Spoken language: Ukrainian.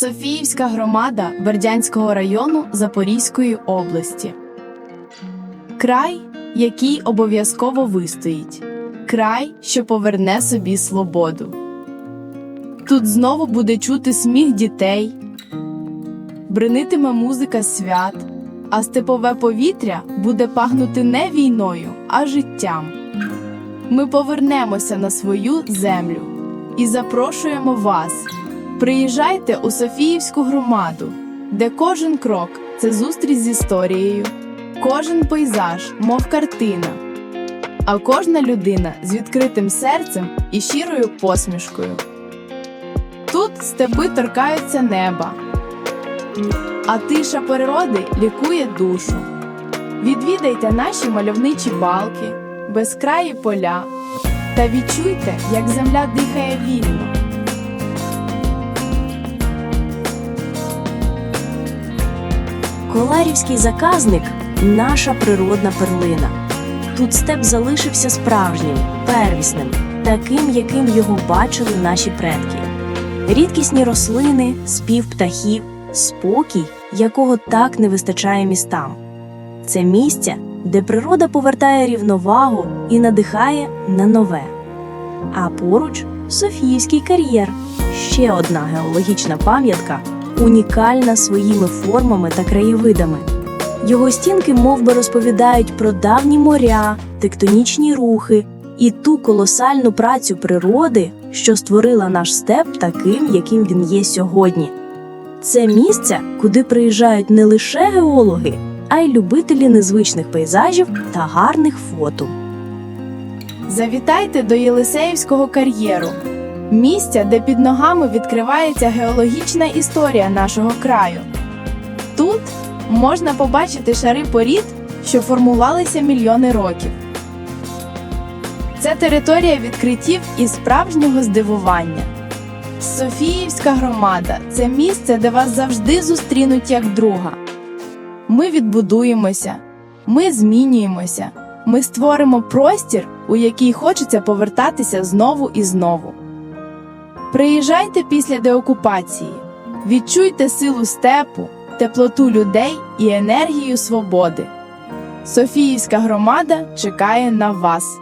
Софіївська громада Бердянського району Запорізької області. Край, який обов'язково вистоїть. Край, що поверне собі свободу. Тут знову буде чути сміх дітей, бринитиме музика свят, а степове повітря буде пахнути не війною, а життям. Ми повернемося на свою землю і запрошуємо вас. Приїжджайте у Софіївську громаду, де кожен крок це зустріч з історією, кожен пейзаж, мов картина, а кожна людина з відкритим серцем і щирою посмішкою. Тут степи торкаються неба, а тиша природи лікує душу. Відвідайте наші мальовничі балки, безкраї поля та відчуйте, як земля дихає вільно. Коларівський заказник наша природна перлина. Тут степ залишився справжнім, первісним, таким, яким його бачили наші предки. Рідкісні рослини, спів птахів, спокій, якого так не вистачає містам. Це місця, де природа повертає рівновагу і надихає на нове. А поруч Софіївський кар'єр ще одна геологічна пам'ятка, унікальна своїми формами та краєвидами. Його стінки мов би, розповідають про давні моря, тектонічні рухи і ту колосальну працю природи, що створила наш степ таким, яким він є сьогодні. Це місце, куди приїжджають не лише геологи, а й любителі незвичних пейзажів та гарних фото. Завітайте до Єлисеївського кар'єру, місця, де під ногами відкривається геологічна історія нашого краю. Тут можна побачити шари порід, що формувалися мільйони років. Це територія відкриттів і справжнього здивування. Софіївська громада це місце, де вас завжди зустрінуть як друга. Ми відбудуємося, ми змінюємося, ми створимо простір, у який хочеться повертатися знову і знову. Приїжджайте після деокупації, відчуйте силу степу, теплоту людей і енергію свободи. Софіївська громада чекає на вас.